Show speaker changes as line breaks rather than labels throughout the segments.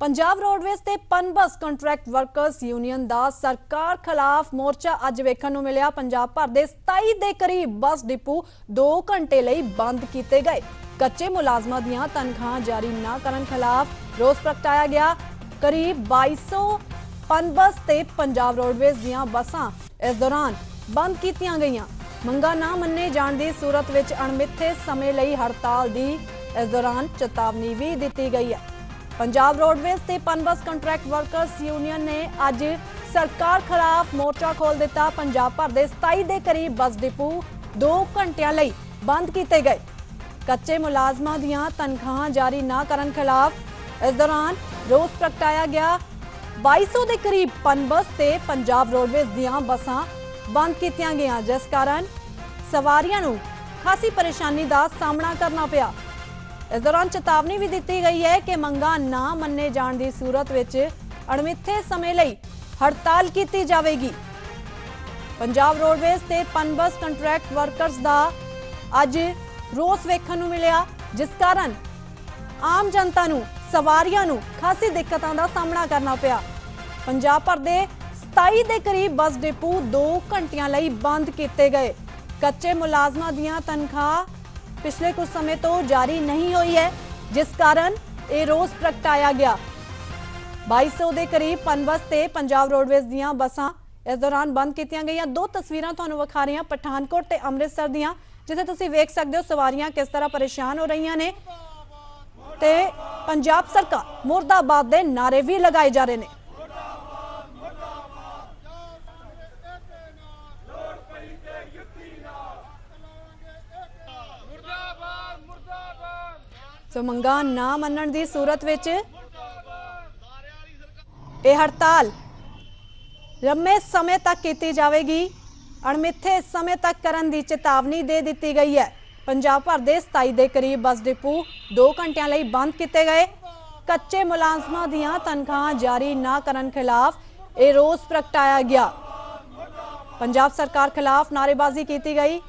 Punjab roadways ਤੇ Punbus contract workers union ਦਾ ਸਰਕਾਰ ਖਿਲਾਫ ਮੋਰਚਾ ਅੱਜ ਵੇਖਣ ਨੂੰ ਮਿਲਿਆ। ਪੰਜਾਬ ਭਰ ਦੇ 27 ਦੇ ਕਰੀਬ ਬੱਸ ਡਿਪੂ 2 ਘੰਟੇ ਲਈ ਬੰਦ ਕੀਤੇ ਗਏ। ਕੱਚੇ ਮੁਲਾਜ਼ਮਾਂ ਦੀਆਂ ਤਨਖਾਹਾਂ ਜਾਰੀ ਨਾ ਕਰਨ ਖਿਲਾਫ ਰੋਸ ਪ੍ਰਗਟਾਇਆ ਗਿਆ। ਕਰੀਬ 2200 ਪਨਬਸ ਤੇ ਪੰਜਾਬ ਰੋਡਵੇਜ਼ ਦੀਆਂ ਬੱਸਾਂ ਇਸ ਦੌਰਾਨ ਬੰਦ ਕੀਤੀਆਂ ਗਈਆਂ। ਮੰਗਾਂ ਨਾ ਮੰਨੇ ਜਾਣ ਦੀ ਸੂਰਤ ਵਿੱਚ ਅਣਮਿੱਥੇ ਸਮੇਂ ਲਈ ਹੜਤਾਲ ਦੀ ਇਸ ਦੌਰਾਨ ਚੇਤਾਵਨੀ ਵੀ ਦਿੱਤੀ ਗਈ ਹੈ। ਪੰਜਾਬ ਰੋਡਵੇਜ਼ ਤੇ ਪਨਬਸ ਕੰਟਰੈਕਟ ਵਰਕਰਸ ਯੂਨੀਅਨ ਨੇ ਅੱਜ ਸਰਕਾਰ ਖਿਲਾਫ ਮੋਰਚਾ ਖੋਲ ਦਿੱਤਾ। ਪੰਜਾਬ ਭਰ ਦੇ 27 ਦੇ ਕਰੀਬ ਬੱਸ ਡਿਪੂ 2 ਘੰਟਿਆਂ ਲਈ ਬੰਦ ਕੀਤੇ ਗਏ। ਕੱਚੇ ਮੁਲਾਜ਼ਮਾਂ ਦੀਆਂ ਤਨਖਾਹਾਂ ਜਾਰੀ ਨਾ ਕਰਨ ਖਿਲਾਫ ਇਸ ਦੌਰਾਨ ਰੋਸ ਪ੍ਰਗਟਾਇਆ ਗਿਆ। 2200 ਦੇ ਕਰੀਬ ਪਨਬਸ ਤੇ ਪੰਜਾਬ ਰੋਡਵੇਜ਼ ਦੀਆਂ ਬੱਸਾਂ ਬੰਦ ਕੀਤੀਆਂ ਗਈਆਂ, ਜਿਸ ਕਾਰਨ ਸਵਾਰੀਆਂ ਨੂੰ ਖਾਸੀ ਪਰੇਸ਼ਾਨੀ ਦਾ ਸਾਹਮਣਾ ਕਰਨਾ ਪਿਆ। ਇਸ ਦੌਰਾਨ ਚੇਤਾਵਨੀ ਵੀ ਦਿੱਤੀ ਗਈ ਹੈ ਕਿ ਮੰਗਾਂ ਨਾ ਮੰਨੇ ਜਾਣ ਦੀ ਸੂਰਤ ਵਿੱਚ ਅਣਮਿੱਥੇ ਸਮੇਂ ਲਈ ਹੜਤਾਲ ਕੀਤੀ ਜਾਵੇਗੀ। ਪੰਜਾਬ ਰੋਡਵੇਜ਼ ਤੇ ਪਨਬਸ ਕੰਟਰੈਕਟ ਵਰਕਰਸ ਦਾ ਅੱਜ ਰੋਸ ਵੇਖਣ ਨੂੰ ਮਿਲਿਆ, ਜਿਸ ਕਾਰਨ ਆਮ ਜਨਤਾ ਨੂੰ, ਸਵਾਰੀਆਂ ਨੂੰ ਖਾਸੀ ਦਿੱਕਤਾਂ ਦਾ ਸਾਹਮਣਾ ਕਰਨਾ ਪਿਆ। ਪੰਜਾਬ ਭਰ ਦੇ 27 ਦੇ ਕਰੀਬ ਬੱਸ ਡਿਪੂ 2 ਘੰਟਿਆਂ ਲਈ ਬੰਦ ਕੀਤੇ ਗਏ। ਕੱਚੇ ਮੁਲਾਜ਼ਮਾਂ ਦੀਆਂ ਤਨਖਾਹ ਪਿਛਲੇ ਕੁਝ ਸਮੇਂ ਤੋਂ ਜਾਰੀ ਨਹੀਂ ਹੋਈ ਹੈ, ਜਿਸ ਕਾਰਨ ਇਹ ਰੋਸ ਪ੍ਰਗਟਾਇਆ ਗਿਆ। 2200 ਦੇ ਕਰੀਬ ਪਨਬਸ ਤੇ ਪੰਜਾਬ ਰੋਡਵੇਜ਼ ਦੀਆਂ ਬੱਸਾਂ ਇਸ ਦੌਰਾਨ ਬੰਦ ਕੀਤੀਆਂ ਗਈਆਂ। ਦੋ ਤਸਵੀਰਾਂ ਤੁਹਾਨੂੰ ਵਿਖਾ ਰਹੀਆਂ ਪਠਾਨਕੋਟ ਤੇ ਅੰਮ੍ਰਿਤਸਰ ਦੀਆਂ, ਜਿੱਥੇ ਤੁਸੀਂ ਵੇਖ ਸਕਦੇ ਹੋ ਸਵਾਰੀਆਂ ਕਿਸ ਤਰ੍ਹਾਂ ਪਰੇਸ਼ਾਨ ਹੋ ਰਹੀਆਂ ਨੇ ਤੇ ਪੰਜਾਬ ਸਰਕਾਰ ਮੁਰਦਾਬਾਦ ਦੇ ਨਾਰੇ ਵੀ ਲਗਾਏ ਜਾ ਰਹੇ ਨੇ। ਸੋ ਮੰਗਾਂ ਨਾ ਮੰਨਣ ਦੀ ਸੂਰਤ ਵਿੱਚ ਇਹ ਹੜਤਾਲ ਲੰਮੇ ਸਮੇਂ ਤੱਕ ਕੀਤੀ ਜਾਵੇਗੀ, ਅਣਮਿੱਥੇ ਸਮੇਂ ਤੱਕ ਕਰਨ ਦੀ ਚੇਤਾਵਨੀ ਦੇ ਦਿੱਤੀ ਗਈ ਹੈ। ਪੰਜਾਬ ਭਰ ਦੇ 27 ਦੇ ਕਰੀਬ ਬੱਸ ਡਿਪੂ 2 ਘੰਟਿਆਂ ਲਈ ਬੰਦ ਕੀਤੇ ਗਏ। ਕੱਚੇ ਮੁਲਾਜ਼ਮਾਂ ਦੀਆਂ ਤਨਖਾਹਾਂ ਜਾਰੀ ਨਾ ਕਰਨ ਖਿਲਾਫ ਇਹ ਰੋਸ ਪ੍ਰਗਟਾਇਆ ਗਿਆ। ਪੰਜਾਬ ਸਰਕਾਰ ਖਿਲਾਫ ਨਾਅਰੇਬਾਜ਼ੀ ਕੀਤੀ ਗਈ।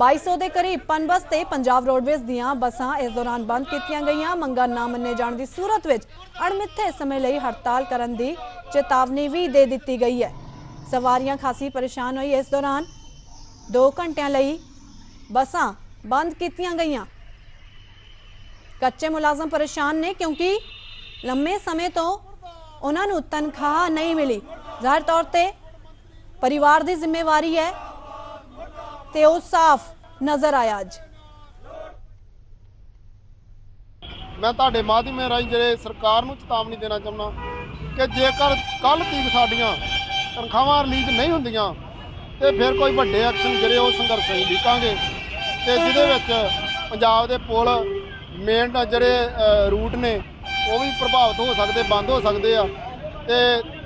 2200 ਦੇ ਕਰੀਬ ਪਨਬਸ ਤੇ ਪੰਜਾਬ ਰੋਡਵੇਜ਼ ਦੀਆਂ ਬੱਸਾਂ ਇਸ ਦੌਰਾਨ ਬੰਦ ਕੀਤੀਆਂ ਗਈਆਂ। ਮੰਗਾਂ ਨਾ ਮੰਨੇ ਜਾਣ ਦੀ ਸੂਰਤ ਵਿੱਚ ਅਣਮਿੱਥੇ ਸਮੇਂ ਲਈ ਹੜਤਾਲ ਕਰਨ ਦੀ ਚੇਤਾਵਨੀ ਵੀ ਦੇ ਦਿੱਤੀ ਗਈ ਹੈ। ਸਵਾਰੀਆਂ ਖਾਸੀ ਪਰੇਸ਼ਾਨ ਹੋਈ ਇਸ ਦੌਰਾਨ 2 ਘੰਟਿਆਂ ਲਈ ਬੱਸਾਂ ਬੰਦ ਕੀਤੀਆਂ ਗਈਆਂ। ਕੱਚੇ ਮੁਲਾਜ਼ਮ ਪਰੇਸ਼ਾਨ ਨੇ ਕਿਉਂਕਿ ਲੰਮੇ ਸਮੇਂ ਤੋਂ ਉਹਨਾਂ ਨੂੰ ਤਨਖਾਹ ਨਹੀਂ ਮਿਲੀ। ਜ਼ਾਹਿਰ ਤੌਰ ਤੇ ਪਰਿਵਾਰ ਦੀ ਜ਼ਿੰਮੇਵਾਰੀ ਹੈ ਤੇ ਉਹ ਸਾਫ਼ ਨਜ਼ਰ ਆਇਆ ਅੱਜ।
ਮੈਂ ਤੁਹਾਡੇ ਮਾਧਿਅਮ ਰਾਹੀਂ ਜਿਹੜੇ ਸਰਕਾਰ ਨੂੰ ਚੇਤਾਵਨੀ ਦੇਣਾ ਚਾਹੁੰਦਾ ਕਿ ਜੇਕਰ ਕੱਲ ਤੀਕ ਸਾਡੀਆਂ ਤਨਖਾਹਾਂ ਰਿਲੀਜ਼ ਨਹੀਂ ਹੁੰਦੀਆਂ ਤੇ ਫਿਰ ਕੋਈ ਵੱਡੇ ਐਕਸ਼ਨ ਜਿਹੜੇ ਉਹ ਸੰਘਰਸ਼ ਅਸੀਂ ਲਿਖਾਂਗੇ ਤੇ ਜਿਹਦੇ ਵਿੱਚ ਪੰਜਾਬ ਦੇ ਪੁਲ ਮੇਨ ਜਿਹੜੇ ਰੂਟ ਨੇ, ਉਹ ਵੀ ਪ੍ਰਭਾਵਿਤ ਹੋ ਸਕਦੇ, ਬੰਦ ਹੋ ਸਕਦੇ ਆ ਤੇ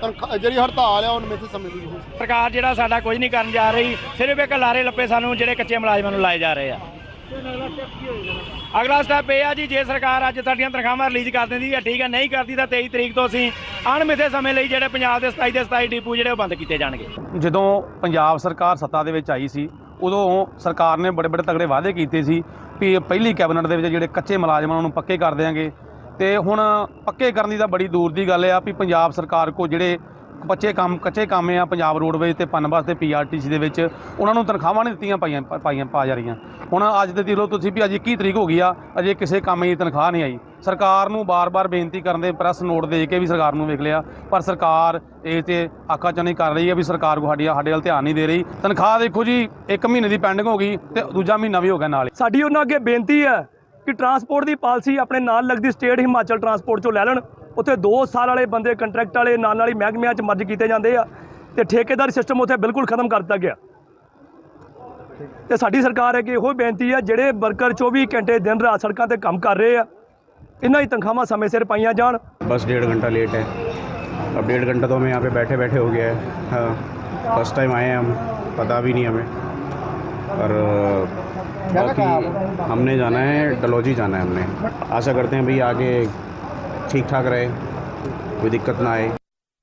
ਤਨਖਾਹ ਜਿਹੜੀ ਹੜਤਾਲ ਆ ਉਹ ਨਿਮਿਤ ਸਮੇਂ ਦੀ ਹੋ ਸਕਦੀ
ਸਰਕਾਰ ਜਿਹੜਾ ਸਾਡਾ ਕੁਝ ਨਹੀਂ ਕਰਨ ਜਾ ਰਹੀ ਸਿਰਫ ਇੱਕ ਲਾਰੇ ਲੱਪੇ ਸਾਨੂੰ ਜਿਹੜੇ ਕੱਚੇ ਮੁਲਾਜ਼ਮਾਂ ਨੂੰ ਲਾਏ ਜਾ ਰਹੇ ਆ। ਅਗਲਾ ਸਟੈਪ ਇਹ ਆ ਜੀ ਜੇ ਸਰਕਾਰ ਅੱਜ ਸਾਡੀਆਂ ਤਨਖਾਹਾਂ ਰਿਲੀਜ਼ ਕਰ ਦਿੰਦੀ ਹੈ ਠੀਕ ਹੈ ਨਹੀਂ ਕਰਦੀ ਤਾਂ 23 ਤਰੀਕ ਤੋਂ ਅਸੀਂ ਅਣਮਿੱਥੇ ਸਮੇਂ ਲਈ ਜਿਹੜੇ ਪੰਜਾਬ ਦੇ 27 ਦੇ 27 ਡਿਪੂ ਜਿਹੜੇ ਉਹ ਬੰਦ ਕੀਤੇ ਜਾਣਗੇ।
ਜਦੋਂ ਪੰਜਾਬ ਸਰਕਾਰ ਸੱਤਾ ਦੇ ਵਿੱਚ ਆਈ ਸੀ ਉਦੋਂ ਸਰਕਾਰ ਨੇ ਬੜੇ ਬੜੇ ਤਗੜੇ ਵਾਅਦੇ ਕੀਤੇ ਸੀ ਵੀ ਪਹਿਲੀ ਕੈਬਨਿਟ ਦੇ ਵਿੱਚ ਜਿਹੜੇ ਕੱਚੇ ਮੁਲਾਜ਼ਮਾਂ ਨੂੰ ਪੱਕੇ ਕਰ ਦੇਾਂਗੇ ਤੇ ਹੁਣ ਪੱਕੇ ਕਰਨ ਦੀ ਤਾਂ ਬੜੀ ਦੂਰ ਦੀ ਗੱਲ ਆ ਵੀ ਪੰਜਾਬ ਸਰਕਾਰ ਕੋ ਜਿਹੜੇ ਕੱਚੇ ਕੰਮ ਕੱਚੇ ਕੰਮ ਆ ਪੰਜਾਬ ਰੋਡਵੇਜ਼ ਤੇ ਪਨਬਸ ਤੇ ਪੀਆਰਟੀਸੀ ਦੇ ਵਿੱਚ ਉਹਨਾਂ ਨੂੰ ਤਨਖਾਹਾਂ ਨਹੀਂ ਦਿੱਤੀਆਂ ਪਾਈਆਂ ਪਾਈਆਂ, ਪਾ ਜਾ ਰਹੀਆਂ। ਹੁਣ ਅੱਜ ਦੇ ਦਿਨੋਂ ਤੁਸੀਂ ਵੀ ਅੱਜ 21 ਤਰੀਕ ਹੋ ਗਈ ਆ, ਅਜੇ ਕਿਸੇ ਕੰਮ ਦੀ ਤਨਖਾਹ ਨਹੀਂ ਆਈ। ਸਰਕਾਰ ਨੂੰ ਬਾਰ-ਬਾਰ ਬੇਨਤੀ ਕਰਨ ਦੇ ਪ੍ਰੈਸ ਨੋਟ ਦੇ ਕੇ ਵੀ ਸਰਕਾਰ ਨੂੰ ਵੇਖ ਲਿਆ, ਪਰ ਸਰਕਾਰ ਇਹ ਤੇ ਆਕਾ ਕਰ ਰਹੀ ਹੈ ਵੀ ਸਰਕਾਰ ਕੋ ਸਾਡੀ ਸਾਡੇ ਵੱਲ ਧਿਆਨ ਨਹੀਂ ਦੇ ਰਹੀ। ਤਨਖਾਹ ਦੇਖੋ ਜੀ 1 ਮਹੀਨੇ ਦੀ ਪੈਂਡਿੰਗ ਹੋ ਗਈ ਤੇ ਦੂਜਾ ਮਹੀਨਾ ਵੀ ਹੋ ਗਿਆ ਨਾਲ
ਸਾਡੀ ਉਹਨਾਂ ਅੱਗੇ ਬੇਨਤੀ ਹੈ ਕਿ ਟਰਾਂਸਪੋਰਟ ਦੀ ਪਾਲਿਸੀ ਆਪਣੇ ਨਾਲ ਲੱਗਦੀ ਸਟੇਟ ਹਿਮਾਚਲ ਟਰਾਂਸਪੋਰਟ ਚੋਂ ਲੈ ਲੈਣ ਉੱਥੇ 2 ਸਾਲ ਵਾਲੇ ਬੰਦੇ ਕੰਟਰੈਕਟ ਵਾਲੇ ਨਾਲ ਨਾਲ ਹੀ ਮਹਿਕਮਿਆਂ 'ਚ ਮਰਜ ਕੀਤੇ ਜਾਂਦੇ ਆ ਤੇ ਠੇਕੇਦਾਰ ਸਿਸਟਮ ਉੱਥੇ ਬਿਲਕੁਲ ਖਤਮ ਕਰ ਦਿੱਤਾ ਗਿਆ ਤੇ ਸਾਡੀ ਸਰਕਾਰ ਹੈ ਕਿ ਇਹੋ ਬੇਨਤੀ ਹੈ ਜਿਹੜੇ ਵਰਕਰ 24 ਘੰਟੇ ਦਿਨ ਰਾਤ ਸੜਕਾਂ ਤੇ ਕੰਮ ਕਰ ਰਹੇ ਆ ਇਹਨਾਂ ਦੀ ਤਨਖਾਹਾਂ ਸਮੇਂ ਸਿਰ ਪਾਈਆਂ ਜਾਣ
बस डेढ़ घंटा लेट है अब डेढ़ घंटा तो हमें यहाँ पे बैठे बैठे हो गया है हाँ फर्स्ट टाइम आए हैं हम पता भी नहीं हमें और बाकी हमने जाना है डलोजी जाना है हमने आशा करते हैं भाई आगे ठीक ठाक रहे कोई दिक्कत ना आए